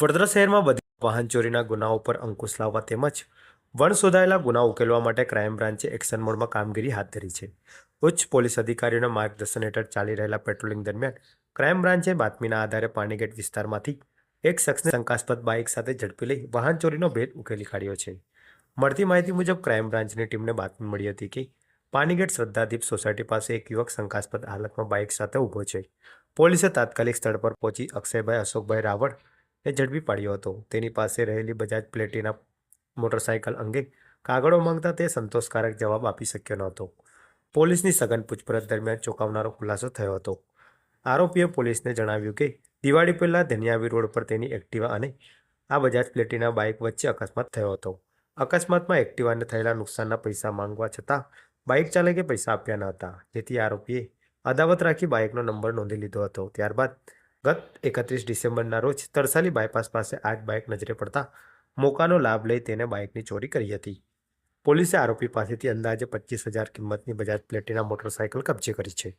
વડોદરા શહેરમાં બધી વાહન ચોરીના ગુનાઓ પર અંકુશ લાવવા તેમજ વણ શોધાયેલા ગુના ઉકેલવા માટે ક્રાઇમ બ્રાન્ચે એક્શન મોડમાં કામગીરી હાથ ધરી છે. ઉચ્ચ પોલીસ અધિકારીઓના માર્ગદર્શન હેઠળ ચાલી રહેલા પેટ્રોલિંગ દરમિયાન ક્રાઇમ બ્રાન્ચે બાતમીના આધારે પાણીગેટ વિસ્તારમાંથી એક શખ્સને શંકાસ્પદ બાઇક સાથે ઝડપી લઈ વાહન ચોરીનો ભેદ ઉકેલી કાઢ્યો છે. મળતી માહિતી મુજબ ક્રાઇમ બ્રાન્ચની ટીમને બાતમી મળી હતી કે પાણીગેટ શ્રદ્ધાદીપ સોસાયટી પાસે એક યુવક શંકાસ્પદ હાલતમાં બાઇક સાથે ઊભો છે. પોલીસે તાત્કાલિક સ્થળ પર પહોંચી અક્ષયભાઈ, અશોકભાઈ રાવળ ને ઝડપી પાડ્યો હતો. તેની પાસે રહેલી બજાજ પ્લેટીના મોટરસાયકલ અંગે કાગળો માંગતા તે સંતોષકારક જવાબ આપી શક્યો નહોતો. પોલીસની સઘન પૂછપરછ દરમિયાન ચોંકાવનારો ખુલાસો થયો હતો. આરોપીએ પોલીસને જણાવ્યું કે, દિવાળી પહેલાં ધનિયાવી રોડ પર તેની એક્ટિવા અને આ બજાજ પ્લેટીના બાઇક વચ્ચે અકસ્માત થયો હતો. અકસ્માતમાં એક્ટિવાને થયેલા નુકસાનના પૈસા માંગવા છતાં બાઇક ચાલકે પૈસા આપ્યા ન હતા. જેથી આરોપીએ અદાવત રાખી બાઇકનો નંબર નોંધી લીધો હતો. ત્યારબાદ ગત એકત્રીસ ડિસેમ્બરના રોજ તરસાલી બાયપાસ પાસે આઠ બાઇક નજરે પડતા મોકાનો લાભ લઈ તેને બાઇકની ચોરી કરી હતી. પોલીસે આરોપી પાસેથી અંદાજે પચીસ હજાર કિંમતની બજાજ પ્લેટિના મોટરસાયકલ કબજે કરી છે.